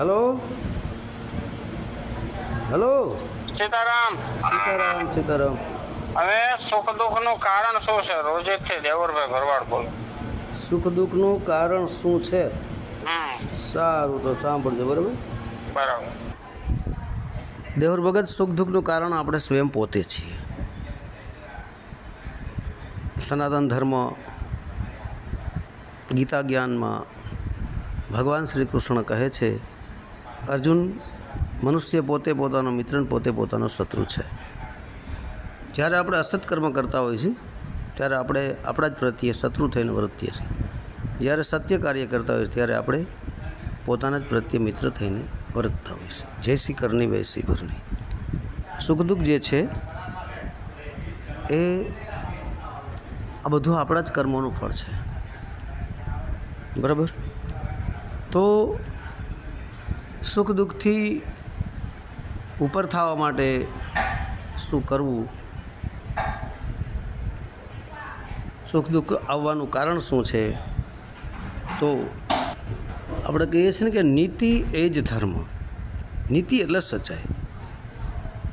Hello hello Sitaram. Sitaram Sitaram. હવે સુખ દુઃખનું કારણ શું છે? રોજિતથી દેવરભાઈ ભરવાડ બોલો. સુખ દુઃખનું કારણ શું છે? સારું તો સાંભળજો બરાબર? બરાબર. દેવર ભગત સુખ દુઃખનું કારણ આપણે સ્વયં પોતે છીએ. સનાતન ધર્મ ગીતા જ્ઞાનમાં ભગવાન શ્રી કૃષ્ણ કહે છે અર્જુન, મનુષ્ય પોતે પોતાનો મિત્ર પોતે પોતાનો શત્રુ છે. જ્યારે આપણે અસત કર્મ કરતા હોઈએ છીએ, ત્યારે આપણે આપણા જ પ્રત્યે શત્રુ થઈને વર્તીએ છીએ. જ્યારે સત્ય કાર્ય કરતા હોઈએ ત્યારે આપણે પોતાના જ પ્રત્યે મિત્ર થઈને વર્તતા હોઈએ છીએ જય શ્રી કરની વૈસી ભરની સુખ દુઃખ જે છે, એ આ બધું આપણા જ કર્મોનું ફળ છે. બરાબર? તો સુખ દુઃખથી ઉપર થવા માટે શું કરવું? સુખ દુઃખ આવવાનું કારણ શું છે? તો આપણે કહીએ છીએ ને કે નીતિ એ જ ધર્મ. નીતિ એટલે સચ્ચાઈ.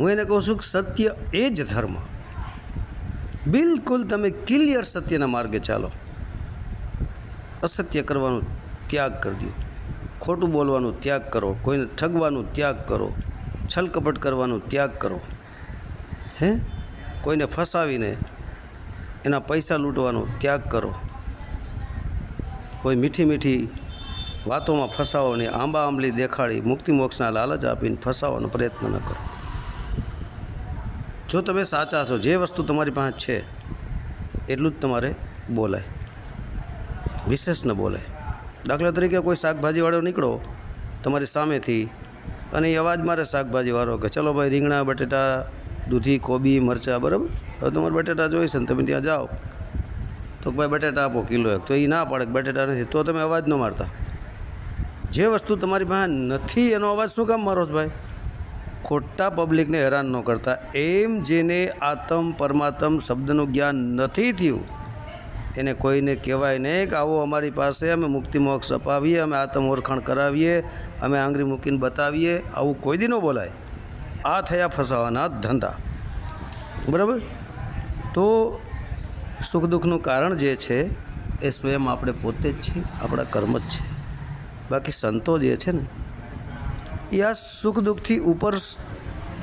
હું એને કહું છું કે સત્ય એ જ ધર્મ. બિલકુલ તમે ક્લિયર સત્યના માર્ગે ચાલો. અસત્ય કરવાનો ત્યાગ કરી દો ખોટું બોલવાનું ત્યાગ કરો, કોઈને ઠગવાનું ત્યાગ કરો, છલકપટ કરવાનું ત્યાગ કરો. હે? કોઈને ફસાવીને એના પૈસા લૂંટવાનો ત્યાગ કરો. કોઈ મીઠી મીઠી વાતોમાં ફસાવો ને આંબા આંબલી દેખાડી મુક્તિ મોક્ષના લાલચ આપીને ફસાવવાનો પ્રયત્ન ન કરો. જો તમે સાચા છો, જે વસ્તુ તમારી પાસે છે, એટલું જ તમારે બોલાય. વિશેષ ન બોલાય. દાખલા તરીકે કોઈ શાકભાજીવાળો નીકળો તમારી સામેથી અને એ અવાજ મારે શાકભાજીવાળો કે ચલો ભાઈ રીંગણા, બટેટા, દૂધી, કોબી, મરચાં, બરાબર? હવે તમારે બટેટા જોઈશે ને તમે ત્યાં જાઓ. તો ભાઈ બટેટા આપો કિલો એક. તો એ ના પાડે બટેટા નથી. તો તમે અવાજ ન મારતા. જે વસ્તુ તમારી પાસે નથી, એનો અવાજ શું કામ મારો છો ભાઈ? ખોટા પબ્લિકને હેરાન ન કરતા. એમ જેને આતમ પરમાત્મ શબ્દનું જ્ઞાન નથી થયું એને કોઈને કહેવાય નહીં કે આવો અમારી પાસે અમે મુક્તિ મોક્ષ અપાવીએ, અમે આતમ ઓળખાણ કરાવીએ, અમે આંગળી મૂકીને બતાવીએ, આવું કોઈ દી ન બોલાય. આ થયા ફસાવાના ધંધા. બરાબર? તો સુખ દુઃખનું કારણ જે છે, એ સ્વયં આપણે પોતે જ છીએ આપણા કર્મ જ છે. બાકી સંતો જે છે ને, એ આ સુખ દુઃખથી ઉપર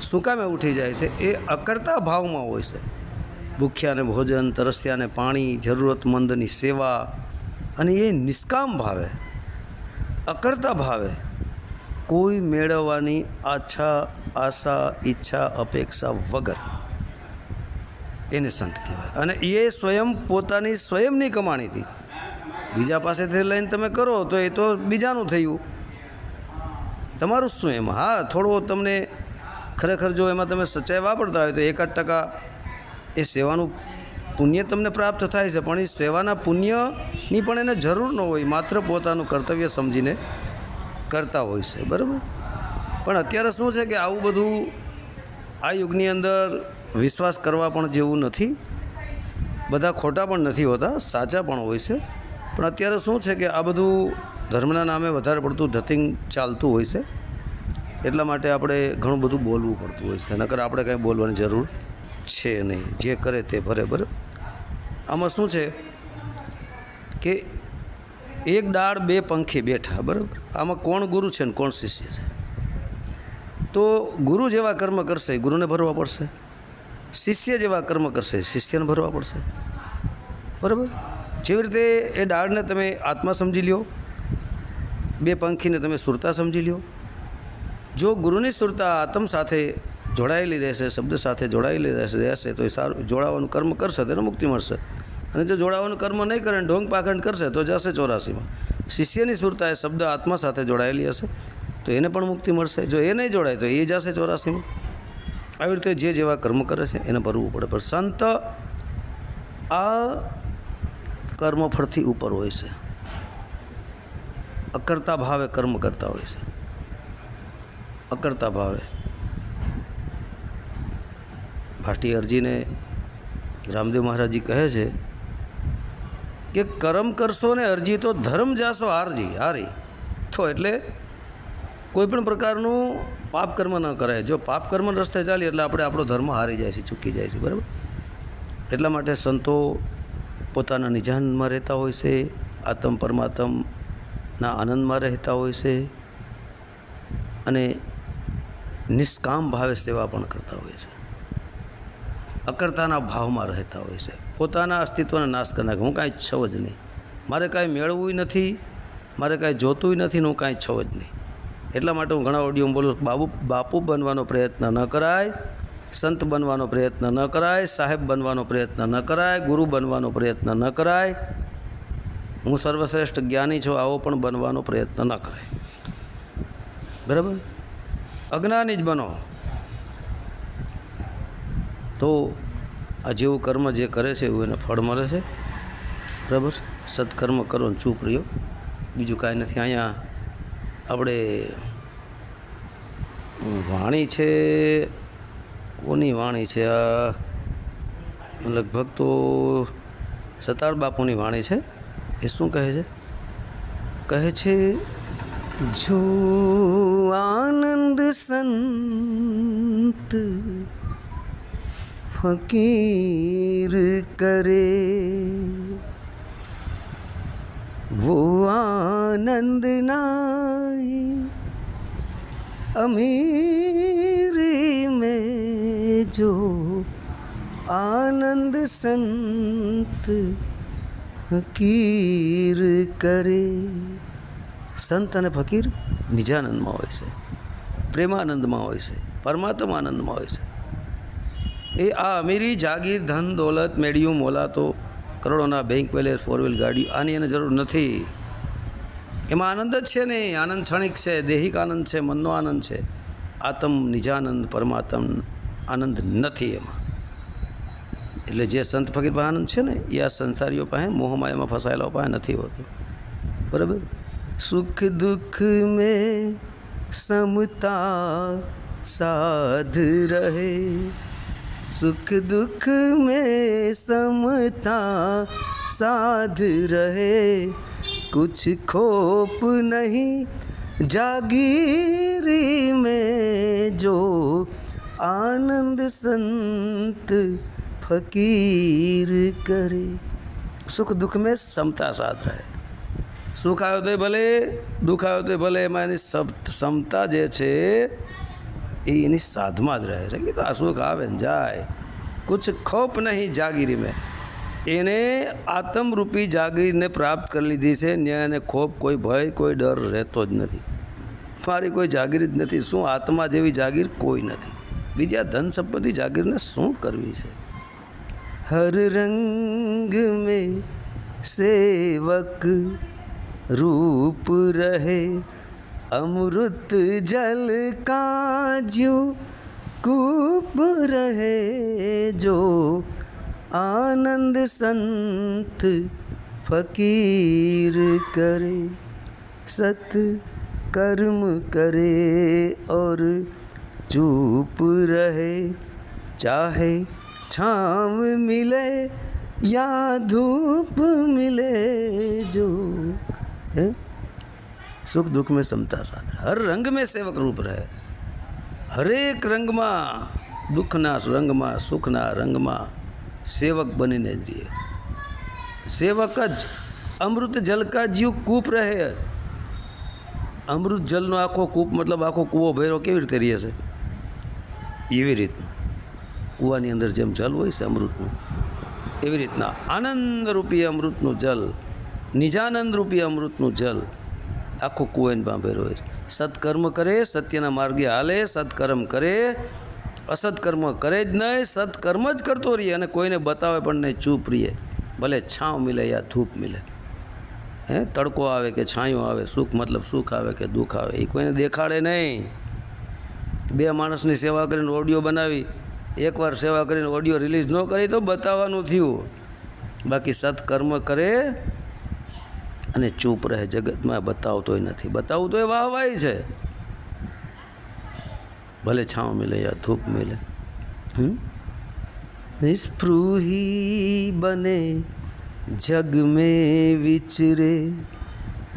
શું કામે ઉઠી જાય છે? એ અકર્તા ભાવમાં હોય છે. ભૂખ્યાને ભોજન, તરસ્યાને પાણી, જરૂરતમંદની સેવા અને એ નિષ્કામ ભાવે, અકર્તા ભાવે, કોઈ મેળવવાની આછા, આશા, ઈચ્છા, અપેક્ષા વગર એને સંત કહેવાય. અને એ સ્વયં પોતાની સ્વયંની કમાણીથી બીજા પાસેથી લઈને તમે કરો તો એ તો બીજાનું થયું. તમારું શું એમાં? હા, થોડો તમને ખરેખર જો એમાં તમે સચ્ચાઈ વાપરતા હોય તો એકાદ ટકા એ સેવાનું પુણ્ય તમને પ્રાપ્ત થાય છે, પણ એ સેવાના પુણ્યની પણ એને જરૂર ન હોય માત્ર પોતાનું કર્તવ્ય સમજીને કરતા હોય છે, બરાબર? પણ અત્યારે શું છે કે આવું બધું આ યુગની અંદર વિશ્વાસ કરવા પણ જેવું નથી. બધા ખોટા પણ નથી હોતા, સાચા પણ હોય છે. પણ અત્યારે શું છે કે આ બધું ધર્મના નામે વધારે પડતું ધતિંગ ચાલતું હોય છે. એટલા માટે આપણે ઘણું બધું બોલવું પડતું હોય છે, નકર આપણે કાંઈ બોલવાની જરૂર છે નહીં. જે કરે તે ભરે, બરાબર? આમાં શું છે કે એક ડાળ બે પંખી બેઠા, બરાબર? આમાં કોણ ગુરુ છે ને કોણ શિષ્ય છે? તો ગુરુ જેવા કર્મ કરશે, ગુરુને ભરવા પડશે. શિષ્ય જેવા કર્મ કરશે, શિષ્યને ભરવા પડશે. બરાબર? જેવી રીતે એ ડાળને તમે આત્મા સમજી લ્યો, બે પંખીને તમે સુરતા સમજી લ્યો. જો ગુરુની સુરતા આત્મ સાથે જોડાયેલી રહેશે, શબ્દ સાથે જોડાયેલી રહેશે રહેશે તો એ સારું, જોડાવાનું કર્મ કરશે તેને મુક્તિ મળશે. અને જો જોડાવાનું કર્મ નહીં કરે ઢોંગ પાખંડ કરશે, તો જશે ચોરાસીમાં. શિષ્યની સુરતા એ શબ્દ આત્મા સાથે જોડાયેલી હશે, તો એને પણ મુક્તિ મળશે. જો એ નહીં જોડાય, તો એ જશે ચોરાસીમાં. આવી રીતે જે જેવા કર્મ કરે છે, એને ભરવું પડે. પણ સંત આ કર્મફળથી ઉપર હોય છે. અકર્તા ભાવે કર્મ કરતા હોય છે. અકર્તા ભાવે. ભાટી અરજીને રામદેવ મહારાજજી કહે છે કે કરમ કરશો ને અરજી તો ધર્મ જાશો, હારજી, હારી. તો એટલે કોઈ પણ પ્રકારનું પાપ કર્મ ન કરાય. જો પાપ કર્મ રસ્તે ચાલીએ એટલે આપણે આપણો ધર્મ હારી જાય છે, ચૂકી જાય છે, બરાબર? એટલા માટે સંતો પોતાના નિજાનમાં રહેતા હોય છે, આત્મ પરમાત્મના આનંદમાં રહેતા હોય છે અને નિષ્કામ ભાવે સેવા પણ કરતા હોય છે. અકર્તાના ભાવમાં રહેતા હોય છે. પોતાના અસ્તિત્વને નાશ કરી હું કાંઈ છવ જ નહીં. મારે કાંઈ મેળવવું નથી. મારે કાંઈ જોતું નથી ને હું કાંઈ છવ જ નહીં. એટલા માટે હું ઘણા ઓડિયો બોલું છું, બાબુ બાપુ બનવાનો પ્રયત્ન ન કરાય. સંત બનવાનો પ્રયત્ન ન કરાય. સાહેબ બનવાનો પ્રયત્ન ન કરાય. ગુરુ બનવાનો પ્રયત્ન ન કરાય. હું સર્વશ્રેષ્ઠ જ્ઞાની છું. આવો પણ બનવાનો પ્રયત્ન ન કરાય. બરાબર? અજ્ઞાની જ બનો. તો આ જેવું કર્મ જે કરે છે એવું એને ફળ મળે છે. બરાબર? સત્કર્મ કરો ને ચૂપ રહ્યો. બીજું કાંઈ નથી. અહીંયા આપણે વાણી છે. કોની વાણી છે? આ લગભગ તો સતાર બાપુની વાણી છે. એ શું કહે છે? કહે છે, જો આનંદ સંત फकीर करे वो आनंद नाई अमीरी में जो आनंद संत ફકીર કરે સંત અને ફકીર નિજાનંદમાં હોય છે પ્રેમાનંદમાં હોય છે પરમાત્મા આનંદમાં હોય છે એ આ અમીરી જાગીર ધન દોલત મેળ્યું મોલાતો કરોડોના બેંક બેલેન્સ ફોર વ્હીલ ગાડી, આની એને જરૂર નથી. એમાં આનંદ જ છે ને, આનંદ ક્ષણિક છે, દેહિક આનંદ છે, મનનો આનંદ છે. આત્મ નિજાનંદ, પરમાત્મ આનંદ નથી એમાં. એટલે જે સંત ફકીર પાસે આનંદ છે ને, એ આ સંસારીઓ પાસે મોહમાયામાં ફસાયેલા પાસે નથી હોતું. બરાબર? સુખ દુઃખ મેં સમતા સાધ રહે. सुख दुख में समता साध रहे कुछ खोप नहीं जागीरी में जो आनंद संत फकीर करे સુખ દુઃખ મેં સમતા સાથ રહે સુખ આવ્યો તો ભલે દુઃખ આવ્યો તો ભલે એમાં એની સમ- સમતા જે છે એ એની સાધમાં જ રહે છે કે તો અશોક આવે ને જાય. કુછ ખોપ નહીં જાગીરી મેં. એને આત્મરૂપી જાગીરને પ્રાપ્ત કરી લીધી છે. ને એને ખોપ કોઈ ભય, કોઈ ડર રહેતો જ નથી. મારી કોઈ જાગીર જ નથી. શું આત્મા જેવી જાગીર કોઈ નથી? બીજા ધન સંપત્તિ જાગીરને શું કરવી છે? હર રંગ મેં સેવક રૂપ રહે. अमृत जल का जो कूप रहे जो आनंद संत फकीर करे। सत कर्म करे और चुप रहे। चाहे छाव मिले या धूप मिले जो, है? સુખ દુઃખ મેં સમતા સાધ હર રંગ મેં સેવક રૂપ રહે. હરેક રંગમાં દુઃખના રંગમાં, સુખના રંગમાં સેવક બનીને જ સેવક જ અમૃત જલ કા જીવ કૂપ રહે. અમૃત જલનો આખો કૂપ મતલબ આખો કૂવો ભેરો કેવી રીતે રહે છે? એવી રીતના. કૂવાની અંદર જેમ જલ હોય છે અમૃતનું, એવી રીતના આનંદરૂપી અમૃતનું જલ નિજાનંદ રૂપી અમૃતનું જલ આખું કુવેન પામેલું હોય. સત્કર્મ કરે, સત્યના માર્ગે હાલે સત્કર્મ કરે અસત્કર્મ કરે જ નહીં સત્કર્મ જ કરતો રહીએ અને કોઈને બતાવે પણ નહીં, ચૂપ રહીએ. ભલે છાંવ મિલે યા ધૂપ મિલે. હે, તડકો આવે કે છાંયો આવે, સુખ મતલબ સુખ આવે કે દુઃખ આવે, એ કોઈને દેખાડે નહીં. બે માણસની સેવા કરીને ઓડિયો બનાવી, એકવાર સેવા કરીને ઓડિયો રિલીઝ ન કરી તો બતાવવાનું થયું. બાકી સત્કર્મ કરે અને ચૂપ રહે, જગતમાં બતાવતોય નથી. બતાવવું તો એ વાહવાય છે. ભલે છાંવ મિલે યા ધૂપ મિલે? નિસ્પૃહી બને, જગ મે વિચરે,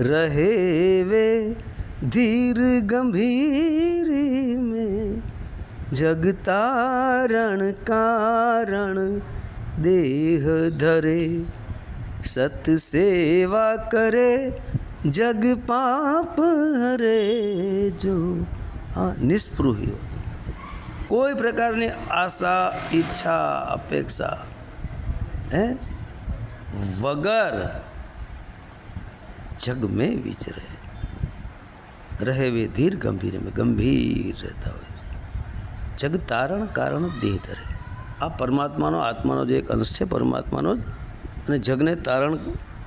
રહે વે ધીર ગંભીર મે. જગતારણ કારણ દેહ ધરે સત સેવા કરે જગ પાપ હરે જો આ નિસ્પૃહ્યો કોઈ પ્રકારની આશા ઈચ્છા અપેક્ષા હે વગર જગ મેં વિચરે રહે વે ધીર ગંભીર મેં ગંભીર રહેતા હોય જગ તારણ કારણ દેહ ધરે આ પરમાત્માનો આત્માનો જે એક અંશ છે પરમાત્માનો જ અને જગને તારણ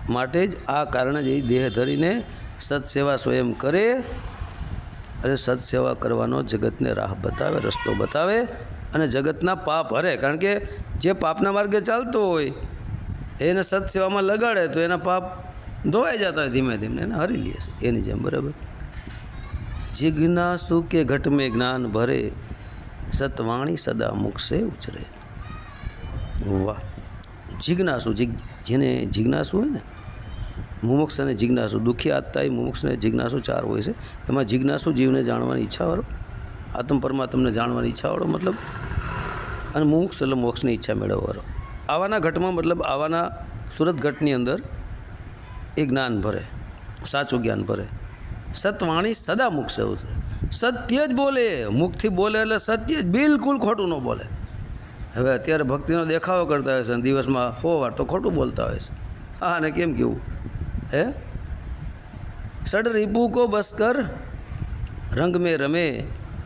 માટે જ આ કારણે જ એ દેહ ધરીને સત્સેવા સ્વયં કરે અને સત્સેવા કરવાનો જગતને રાહ બતાવે, રસ્તો બતાવે અને જગતના પાપ હરે. કારણ કે જે પાપના માર્ગે ચાલતો હોય, એને સત્સેવામાં લગાડે તો એના પાપ ધોવાઈ જતા હોય ધીમે ધીમે એને હરી લે એની જેમ બરાબર. જિજ્ઞાસુ કે ઘટમે જ્ઞાન ભરે, સતવાણી સદા મુખ ઉછરે. વાહ. જિજ્ઞાસુ જેને જિજ્ઞાસુ હોય ને મુમુક્ષ અને જિજ્ઞાસુ, દુઃખી આત્મા એ મુમુક્ષ અને જિજ્ઞાસુ ચાર હોય છે. એમાં જિજ્ઞાસુ જીવને જાણવાની ઈચ્છાવાળો આત્મ પરમાત્મને જાણવાની ઈચ્છાવાળો મતલબ, અને મુમુક્ષ એટલે મોક્ષની ઈચ્છા મેળવવાળો આવાના ઘટમાં મતલબ આવાના સુરત ઘટની અંદર એ જ્ઞાન ભરે, સાચું જ્ઞાન ભરે. સતવાણી સદા છે. સત્ય જ બોલે, મુખથી બોલે એટલે સત્ય જ બિલકુલ ખોટું ન બોલે. હવે અત્યારે ભક્તિનો દેખાવો કરતા હોય છે અને દિવસમાં સો વાર તો ખોટું બોલતા હોય છે. હા અને કેમ કેવું હે? સડ રીપુ કો બસ્કર, રંગ મેં રમે,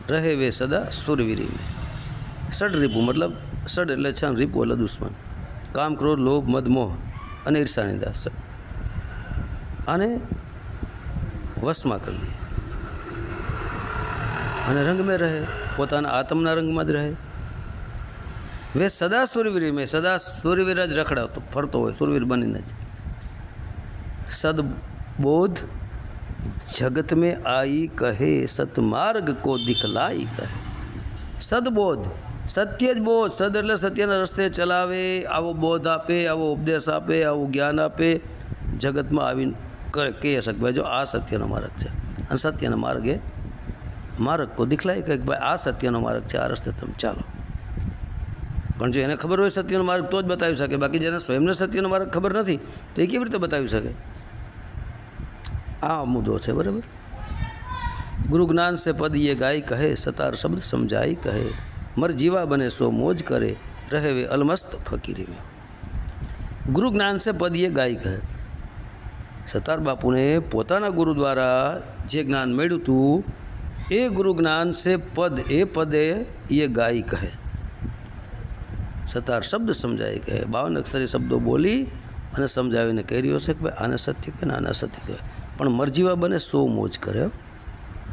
રહે વે સદા સુરવીરી મેં. સડ રીપુ મતલબ સડ એટલે છે રિપુ એટલે દુશ્મન. કામ ક્રોધ, લોભ, મદ, મોહ અને ઈર્ષાની દાસ આને વશમાં કરી લઈએ અને રંગ મેં રહે, પોતાના આત્મના રંગમાં જ રહે. વે સદા સૂરવીર મેં, સદા સૂરવીર જ રખડાવતો ફરતો હોય, સૂરવીર બનીને જ. સદબોધ જગત મેં આઈ કહે, સતમાર્ગ કો દિખલાઈ કહે. સદબોધ, સત્ય જ બોધ, સદ એટલે સત્યના રસ્તે ચલાવે, આવો બોધ આપે, આવો ઉપદેશ આપે, આવું જ્ઞાન આપે. જગતમાં આવીને કરે કહી શકે, ભાઈ જો આ સત્યનો માર્ગ છે. અને સત્યનો માર્ગ એ માર્ગ કો દિખલાય કહે કે ભાઈ આ સત્યનો માર્ગ છે, આ રસ્તે તમે ચાલો. પણ જો એને ખબર હોય સત્યનો માર્ગ, તો જ બતાવી શકે. બાકી જેને સ્વયંને સત્યનો માર્ગ ખબર નથી, તો એ કેવી રીતે બતાવી શકે? આ મુદ્દો છે, બરાબર? ગુરુ જ્ઞાન સે પદ યે ગાય કહે, સતાર શબ્દ સમજાય કહે. મર જીવા બને સો મોજ કરે રહે વે અલમસ્ત ફકીરી મેં. ગુરુ જ્ઞાન સે પદ યે ગાય કહે. સતાર બાપુને પોતાના ગુરુ દ્વારા જે જ્ઞાન મેળ્યું હતું એ ગુરુ જ્ઞાન સે પદ, એ પદે એ ગાય કહે. સતાર શબ્દ સમજાય કે બાવન અક્ષરી શબ્દો બોલી અને સમજાવીને કહી રહ્યો છે કે ભાઈ આને સત્ય કહે ને, આને અસત્ય કહે પણ મરજીવા બને સો મોજ કરે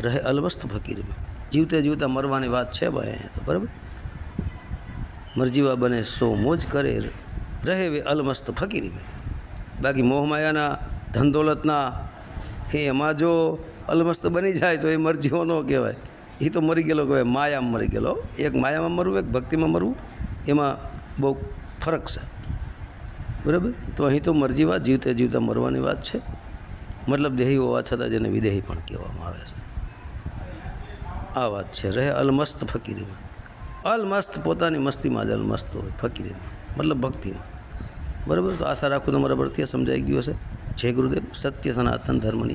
રહે અલમસ્ત ફકીરમાં. જીવતે જીવતા મરવાની વાત છે ભાઈ અહીંયા તો, બરાબર? મરજીવા બને સો મોજ કરે, રહે વે અલમસ્ત ફકીરીમાં. બાકી મોહમાયાના ધનદોલતના એ એમાં જો અલમસ્ત બની જાય તો એ મરજીઓ ન કહેવાય. એ તો મરી ગયેલો કહેવાય, માયામાં મરી ગયેલો. એક માયામાં મરવું, એક ભક્તિમાં મરવું. એમાં બહુ ફરક છે. બરાબર? તો અહીં તો મરજી વાત, જીવતે જીવતા મરવાની વાત છે. મતલબ દેહી હોવા છતાં જેને વિદેહી પણ કહેવામાં આવે છે. આ વાત છે. રહે અલમસ્ત ફકીરીમાં. અલમસ્ત પોતાની મસ્તીમાં જ અલમસ્ત હોય ફકીરીમાં. મતલબ ભક્તિમાં. બરાબર? તો આશા રાખું તમારા પરથી સમજાઈ ગયું હશે. જય ગુરુદેવ. સત્ય સનાતન ધર્મની